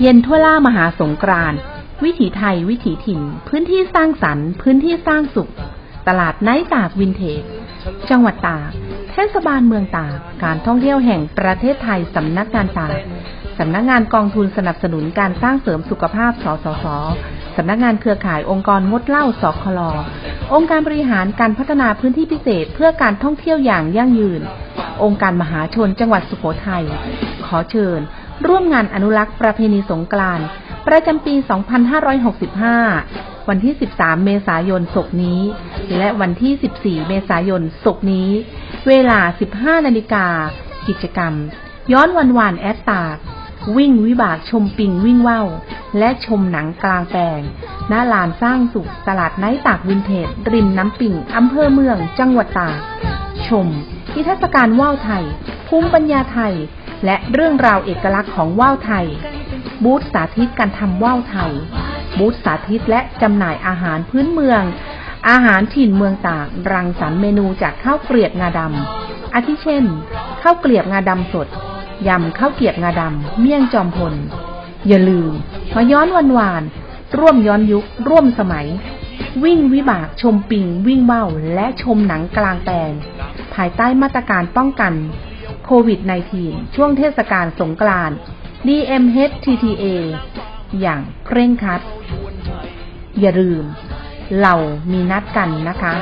เย็นทั่วล่ามหาสงกรานต์วิถีไทย วิถีถิ่น พื้นที่สร้างสรรค์ พื้นที่สร้างสุข ตลาดไนท์ตากวินเทจ จังหวัดตาก เทศบาลเมืองตาก การท่องเที่ยวแห่งประเทศไทย สำนักงานตาก สำนักงานกองทุนสนับสนุนการสร้างเสริมสุขภาพ สสส สำนักงานเครือข่ายองค์กรงดเหล้า สคลองค์การบริหารการพัฒนาพื้นที่พิเศษ เพื่อการท่องเที่ยวอย่างยั่งยืน องค์การมหาชนจังหวัดสุโขทัย ขอเชิญ ร่วมงานอนุรักษ์ประเพณีสงกรานต์ประจำปี 2565 วันที่ 13 เมษายนศกนี้ และวันที่ 14 เมษายนศกนี้ เวลา 15 นาฬิกา กิจกรรม ย้อนวันวานแอดตากวิ่งวิบากชมปิงวิ่งว่าวและชมหนังกลางแปลงณลานสร้างสุขตลาดไนท์ตากวินเทจ ริมน้ำปิงอำเภอเมือง จังหวัดตาก ชมนิทรรศการว่าวไทย ภูมิปัญญาไทย และเรื่องราวเอกลักษณ์ของว่าวไทย บูธสาธิตการทำว่าวไทย บูธสาธิตและจำหน่ายอาหารพื้นเมือง อาหารถิ่นเมืองตากรังสรรค์เมนูจากข้าวเกลียบงาดำอาทิเช่น ข้าวเกลียบงาดำสด ยำข้าวเกลียบงาดำเมี่ยงจอมพล อย่าลืมมาย้อนวันวาน ร่วมย้อนยุค ร่วมสมัยวิ่งวิบากชมปิงวิ่งเบ้าและชมหนังกลางแปลง ภายใต้มาตรการป้องกัน โควิด -19 ช่วงเทศกาลสงกรานต์ DMHTTA อย่างเคร่งครัด อย่าลืม เรามีนัดกันนะคะ